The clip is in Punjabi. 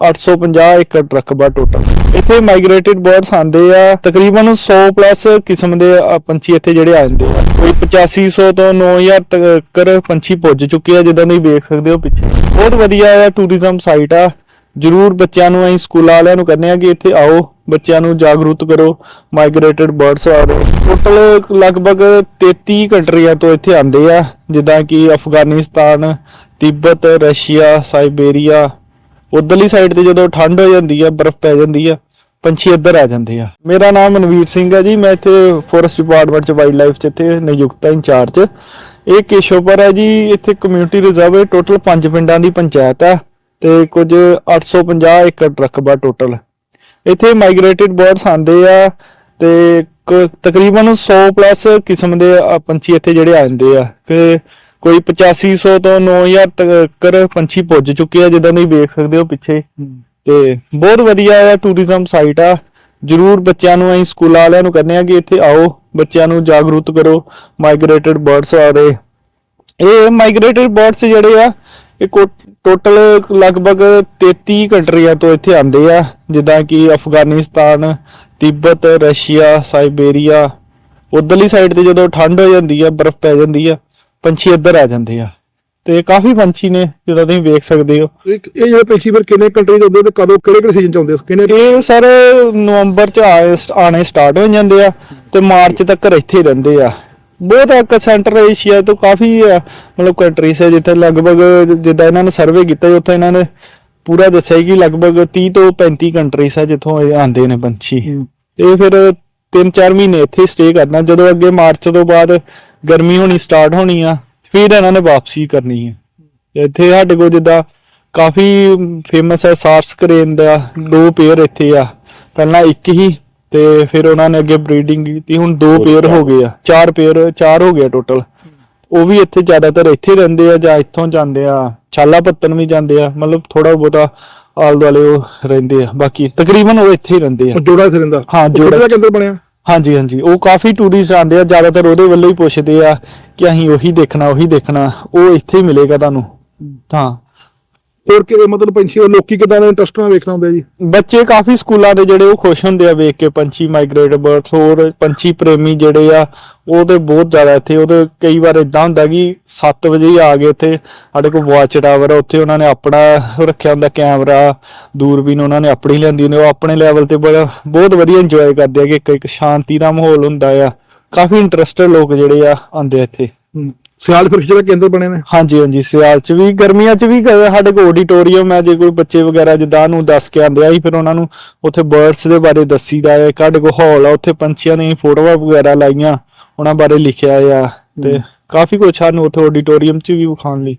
850 ਏਕੜ ਰਕਬਾ ਟੋਟਲ। ਇੱਥੇ ਮਾਈਗ੍ਰੇਟਡ ਬਰਡਸ ਆਂਦੇ ਆ, ਤਕਰੀਬਨ 100 ਪਲੱਸ ਕਿਸਮ ਦੇ ਪੰਛੀ ਇੱਥੇ ਜਿਹੜੇ ਆ ਜਾਂਦੇ ਆ। ਕੋਈ 8500 ਤੋਂ 9000 ਤੱਕ ਪੰਛੀ ਪੁੱਜ ਚੁੱਕੇ ਆ, ਜਿੱਦਾਂ ਤੁਸੀਂ ਵੇਖ ਸਕਦੇ ਹੋ ਪਿੱਛੇ। ਬਹੁਤ ਵਧੀਆ ਆ ਟੂਰਿਜ਼ਮ ਸਾਈਟ ਆ। ਜਰੂਰ ਬੱਚਿਆਂ ਨੂੰ ਅਸੀਂ ਸਕੂਲਾਂ ਵਾਲਿਆਂ ਨੂੰ ਕਹਿੰਦੇ ਆ ਕਿ ਇੱਥੇ ਆਓ, ਬੱਚਿਆਂ ਨੂੰ ਜਾਗਰੂਕ ਕਰੋ ਮਾਈਗ੍ਰੇਟਡ ਬਰਡਸ ਬਾਰੇ ਟੋਟਲ ਲਗਭਗ 33 ਕੰਟਰੀਆਂ ਤੋਂ ਇੱਥੇ ਆਉਂਦੇ ਆ, ਜਿੱਦਾਂ ਕਿ ਅਫਗਾਨਿਸਤਾਨ, ਤਿੱਬਤ, ਰਸ਼ੀਆ ਸਾਈਬੇਰੀਆ ਉਧਰਲੀ ਸਾਈਡ ਤੇ ਜਦੋਂ ਠੰਡ ਹੋ ਜਾਂਦੀ ਆ, ਬਰਫ਼ ਪੈ ਜਾਂਦੀ ਆ, ਪੰਛੀ ਇੱਧਰ ਆ ਜਾਂਦੇ ਆ। ਮੇਰਾ ਨਾਮ ਮਨਵੀਰ ਸਿੰਘ ਹੈ ਜੀ, ਮੈਂ ਇੱਥੇ ਫੋਰੈਸਟ ਡਿਪਾਰਟਮੈਂਟ ਚ ਵਾਈਲਡ ਲਾਈਫ ਚ ਇੱਥੇ ਨਿਯੁਕਤ ਹਾਂ ਇੰਚਾਰਜ। ਇਹ ਕੇਸ਼ੋਪਰ ਹੈ ਜੀ, ਇੱਥੇ ਕਮਿਊਨਿਟੀ ਰਿਜ਼ਰਵ ਹੈ ਟੋਟਲ 5 ਪਿੰਡਾਂ ਦੀ ਪੰਚਾਇਤ ਹੈ ਤੇ ਕੁਝ 850 ਏਕੜ ਰਕਬਾ ਟੋਟਲ ਇੱਥੇ ਮਾਈਗ੍ਰੇਟਡ ਬਰਡਸ ਆਂਦੇ ਆ ਤੇ ਕ- ਤਕਰੀਬਨ 100 ਪਲੱਸ ਕਿਸਮ ਦੇ ਅ, ਪੰਛੀ ਇੱਥੇ ਜਿਹੜੇ ਆ ਜਾਂਦੇ ਆ। ਕਿ ਕੋਈ 8500 ਤੋਂ 9000 ਤੱਕ ਪੰਛੀ ਪੁੱਜ ਚੁੱਕੇ ਆ ਜਿੱਦਾਂ ਤੁਸੀਂ ਵੇਖ ਸਕਦੇ ਹੋ ਪਿੱਛੇ। ਤੇ ਬਹੁਤ ਵਧੀਆ ਆ ਟੂਰਿਜ਼ਮ ਸਾਈਟ ਆ। ਜਰੂਰ ਬੱਚਿਆਂ ਨੂੰ ਅਸੀਂ ਸਕੂਲ ਵਾਲਿਆਂ ਨੂੰ ਕਹਿੰਦੇ ਆ ਕਿ ਇੱਥੇ ਆਓ ਬੱਚਿਆਂ ਨੂੰ ਜਾਗਰੂਕ ਕਰੋ ਮਾਈਗ੍ਰੇਟਡ ਬਰਡਸ ਬਾਰੇ ਇਹ ਮਾਈਗ੍ਰੇਟਡ ਬਰਡਸ ਜਿਹੜੇ ਆ ਇਹ ਟੋਟਲ ਲਗਭਗ 33 ਕੰਟਰੀਆਂ ਤੋਂ ਇੱਥੇ ਆਉਂਦੇ ਆ ਜਿੱਦਾਂ ਕਿ ਅਫਗਾਨਿਸਤਾਨ ਤਿੱਬਤ ਰਸ਼ੀਆ ਸਾਈਬੇਰੀਆ ਉਧਰਲੀ ਸਾਈਡ ਤੇ ਜਦੋਂ ਠੰਡ ਹੋ ਜਾਂਦੀ ਆ ਬਰਫ਼ ਪੈ ਜਾਂਦੀ ਆ ਪੰਛੀ ਇੱਧਰ ਆ ਜਾਂਦੇ ਆ। ਤੇ ਕਾਫੀ ਪੰਛੀ ਨੇ ਜਿੱਦਾਂ ਤੁਸੀਂ ਵੇਖ ਸਕਦੇ ਹੋ। ਇਹ ਇਹ ਜਿਹੜੇ ਪੰਛੀ ਫਿਰ ਕਿੰਨੇ ਕੰਟਰੀ ਦੇ ਹੁੰਦੇ ਤੇ ਕਦੋਂ ਕਿਹੜੇ ਕਿਹੜੇ ਸੀਜ਼ਨ ਚ ਆਉਂਦੇ ਕਿੰਨੇ ਇਹ ਸਰ ਨਵੰਬਰ ਚ ਆਏ ਆਣੇ ਸਟਾਰਟ ਹੋ ਜਾਂਦੇ ਆ ਤੇ ਮਾਰਚ ਤੱਕ ਇੱਥੇ ਰਹਿੰਦੇ ਆ। ਬਹੁਤ ਇੱਕ ਸੈਂਟਰ ਏਸ਼ੀਆ ਤੋਂ ਕਾਫੀ ਮਤਲਬ ਕੰਟਰੀਜ਼ ਹੈ ਜਿੱਥੇ ਲਗਭਗ ਜਿੱਦਾਂ ਇਹਨਾਂ ਨੇ ਸਰਵੇ ਕੀਤਾ ਉੱਥੇ ਇਹਨਾਂ ਨੇ ਪੂਰਾ ਦੱਸਿਆ ਕਿ ਲਗਭਗ 30 ਤੋਂ 35 ਕੰਟਰੀਜ਼ ਆ ਜਿੱਥੋਂ ਇਹ ਆਉਂਦੇ ਨੇ ਪੰਛੀ। ਤੇ ਫਿਰ 3-4 ਮਹੀਨੇ ਇੱਥੇ ਸਟੇ ਕਰਨਾ। ਜਦੋਂ ਅੱਗੇ ਮਾਰਚ ਤੋਂ ਬਾਅਦ ਗਰਮੀ ਹੋਣੀ ਸਟਾਰਟ ਹੋਣੀ ਆ ਫਿਰ ਇਹਨਾਂ ਨੇ ਵਾਪਸੀ ਕਰਨੀ ਹੈ ਇੱਥੇ ਸਾਡੇ ਕੋਲ ਜਿੱਦਾਂ ਕਾਫੀ ਫੇਮਸ ਹੈ ਸਾਰਸ ਕਰੇਨ ਦਾ ਦੋ ਪੇਅਰ ਇੱਥੇ ਆ। ਪਹਿਲਾਂ ਇੱਕ ਹੀ ਤੇ ਫਿਰ ਉਹਨਾਂ ਨੇ ਅੱਗੇ ਬਰੀਡਿੰਗ ਕੀਤੀ ਹੁਣ ਦੋ ਪੇਅਰ ਹੋ ਗਏ ਆ। ਚਾਰ ਪੇਅਰ ਚਾਰ ਹੋ ਗਿਆ ਟੋਟਲ ਉਹ ਵੀ ਇੱਥੇ ਜ਼ਿਆਦਾਤਰ ਇੱਥੇ ਰਹਿੰਦੇ ਆ ਜਾਂ ਇੱਥੋਂ ਜਾਂਦੇ ਆ ਛਾਲਾ ਪੱਤਨ ਵੀ ਜਾਂਦੇ ਆ ਮਤਲਬ ਥੋੜਾ ਬਹੁਤਾ ਆਲ ਦੁਆਲੇ ਉਹ ਰਹਿੰਦੇ ਆ ਬਾਕੀ ਤਕਰੀਬਨ ਉਹ ਇੱਥੇ ਹੀ ਰਹਿੰਦੇ ਆ। ਜੋੜਾ ਇੱਥੇ ਰਹਿੰਦਾ? ਹਾਂ, ਜੋੜਾ। ਕਿਹੜਾ ਕੇਂਦਰ ਬਣਿਆ? ਹਾਂਜੀ ਹਾਂਜੀ। ਉਹ ਕਾਫੀ ਟੂਰਿਸਟ ਆਉਂਦੇ ਆ ਜ਼ਿਆਦਾਤਰ ਉਹਦੇ ਵੱਲੋਂ ਹੀ ਪੁੱਛਦੇ ਆ ਕਿ ਅਸੀਂ ਉਹੀ ਦੇਖਣਾ ਉਹੀ ਦੇਖਣਾ ਉਹ ਇੱਥੇ ਹੀ ਮਿਲੇਗਾ ਤੁਹਾਨੂੰ। ਹਾਂ। ਹੋਰ ਕਿ ਮਤਲਬ ਪੰਛੀ ਉਹ ਲੋਕੀ ਕਿਦਾਂ ਦਾ ਇੰਟਰਸਟ ਨਾਲ ਵੇਖਣਾ ਹੁੰਦਾ ਜੀ? ਬੱਚੇ ਕਾਫੀ ਸਕੂਲਾਂ ਦੇ ਜਿਹੜੇ ਉਹ ਖੁਸ਼ ਹੁੰਦੇ ਆ ਵੇਖ ਕੇ, ਪੰਛੀ ਮਾਈਗ੍ਰੇਟ ਬਰਡਸ ਹੋਰ ਪੰਛੀ ਪ੍ਰੇਮੀ ਜਿਹੜੇ ਆ, ਉਹ ਤੇ ਬਹੁਤ ਜ਼ਿਆਦਾ ਇੱਥੇ ਉਹਦੇ ਕਈ ਵਾਰ ਇਦਾਂ ਹੁੰਦਾ ਕਿ 7 ਵਜੇ ਆ ਗਏ ਇੱਥੇ, ਸਾਡੇ ਕੋਲ ਵਾਚ ਟਾਵਰ ਆ, ਉੱਥੇ ਉਹਨਾਂ ਨੇ ਆਪਣਾ ਰੱਖਿਆ ਹੁੰਦਾ ਕੈਮਰਾ ਦੂਰਬੀਨ ਉਹਨਾਂ ਨੇ ਆਪਣੀ ਲਿਆਂਦੀ ਹੁੰਦੀ, ਉਹ ਆਪਣੇ ਲੈਵਲ ਤੇ ਬੜਾ, ਬਹੁਤ ਵਧੀਆ ਇੰਜੋਏ ਕਰਦੇ ਆ ਕਿ ਇੱਕ ਇੱਕ ਸ਼ਾਂਤੀ ਦਾ ਮਾਹੌਲ ਹੁੰਦਾ ਆ। ਕਾਫੀ ਇੰਟਰਸਟਡ ਲੋਕ ਜਿਹੜੇ ਆ ਆਉਂਦੇ ਆ ਇੱਥੇ। ਸਿਆਲ ਫਿਰ ਜਿਹੜਾ ਕੇਂਦਰ ਬਣੇ ਨੇ? ਹਾਂਜੀ ਹਾਂਜੀ ਸਿਆਲ ਚ ਵੀ ਗਰਮੀਆਂ ਚ ਵੀ ਕ- ਸਾਡੇ ਕੋਲ ਆਡੀਟੋਰੀਅਮ ਹੈ ਜੇ ਕੋਈ ਬੱਚੇ ਵਗੈਰਾ ਜਿੱਦਾਂ ਨੂੰ ਦੱਸ ਕੇ ਆਂਦੇ ਆ ਹੀ ਫਿਰ ਉਹਨਾਂ ਨੂੰ ਉੱਥੇ ਬਰਡਸ ਦੇ ਬਾਰੇ ਦੱਸੀਦਾ ਹੈ ਸਾਡੇ ਕੋਲ ਹਾਲ ਆ ਉੱਥੇ ਪੰਛੀਆਂ ਦੀਆਂ ਫੋਟੋਆਂ ਵਗੈਰਾ ਲਾਈਆਂ ਉਹਨਾਂ ਬਾਰੇ ਲਿਖਿਆ ਆ ਤੇ ਕਾਫੀ ਕੁਝ ਸਾਨੂੰ ਉੱਥੇ ਆਡੀਟੋਰੀਅਮ ਚ ਵੀ ਵਿਖਾਉਣ ਲਈ।